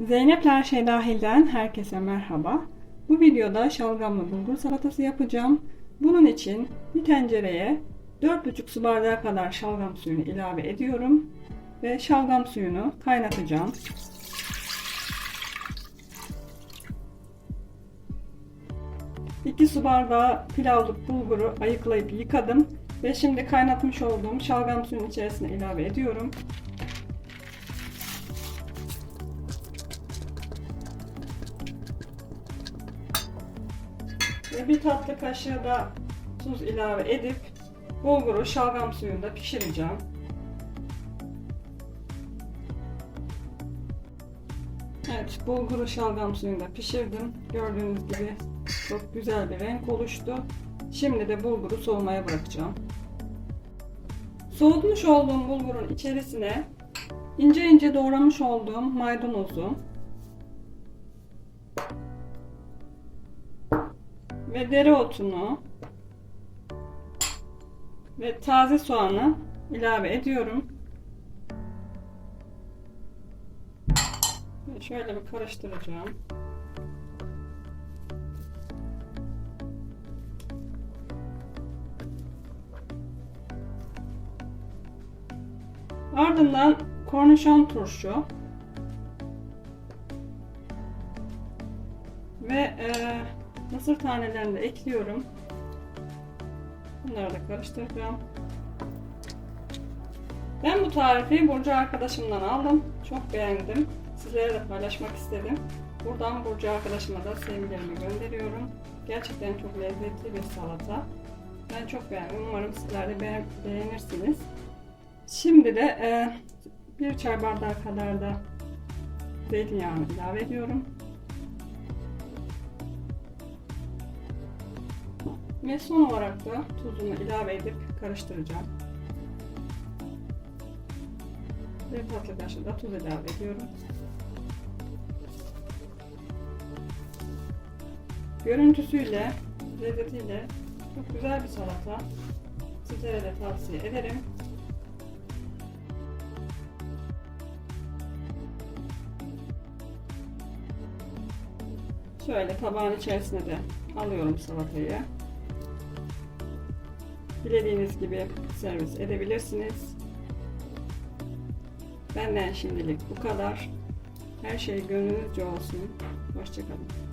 Zeynep her şey dahilden herkese merhaba. Bu videoda şalgamlı bulgur salatası yapacağım. Bunun için bir tencereye 4,5 su bardağı kadar şalgam suyunu ilave ediyorum ve şalgam suyunu kaynatacağım. İki su bardağı pilavlık bulguru ayıklayıp yıkadım ve şimdi kaynatmış olduğum şalgam suyun içerisine ilave ediyorum. Bir tatlı kaşığı da tuz ilave edip bulguru şalgam suyunda pişireceğim. Evet, bulguru şalgam suyunda pişirdim. Gördüğünüz gibi çok güzel bir renk oluştu. Şimdi de bulguru soğumaya bırakacağım. Soğutmuş olduğum bulgurun içerisine ince ince doğramış olduğum maydanozu ve dereotunu ve taze soğanı ilave ediyorum. Ve şöyle bir karıştıracağım. Ardından kornişon turşu ve e, mısır tanelerini de ekliyorum. Bunları da karıştıracağım. Ben bu tarifi Burcu arkadaşımdan aldım. Çok beğendim. Sizlere de paylaşmak istedim. Buradan Burcu arkadaşıma da sevgilerimi gönderiyorum. Gerçekten çok lezzetli bir salata. Ben çok beğendim. Umarım sizler de beğen- beğenirsiniz. Şimdi de e, bir çay bardağı kadar da zeytinyağını ilave ediyorum. Ve son olarak da tuzunu ilave edip karıştıracağım. Tatlı kaşığı da tuz ilave ediyorum. Görüntüsüyle, lezzetiyle çok güzel bir salata. Sizlere de tavsiye ederim. Şöyle tabağın içerisine de alıyorum salatayı. Dilediğiniz gibi servis edebilirsiniz. Benden şimdilik bu kadar. Her şey gönlünüzce olsun. Hoşçakalın.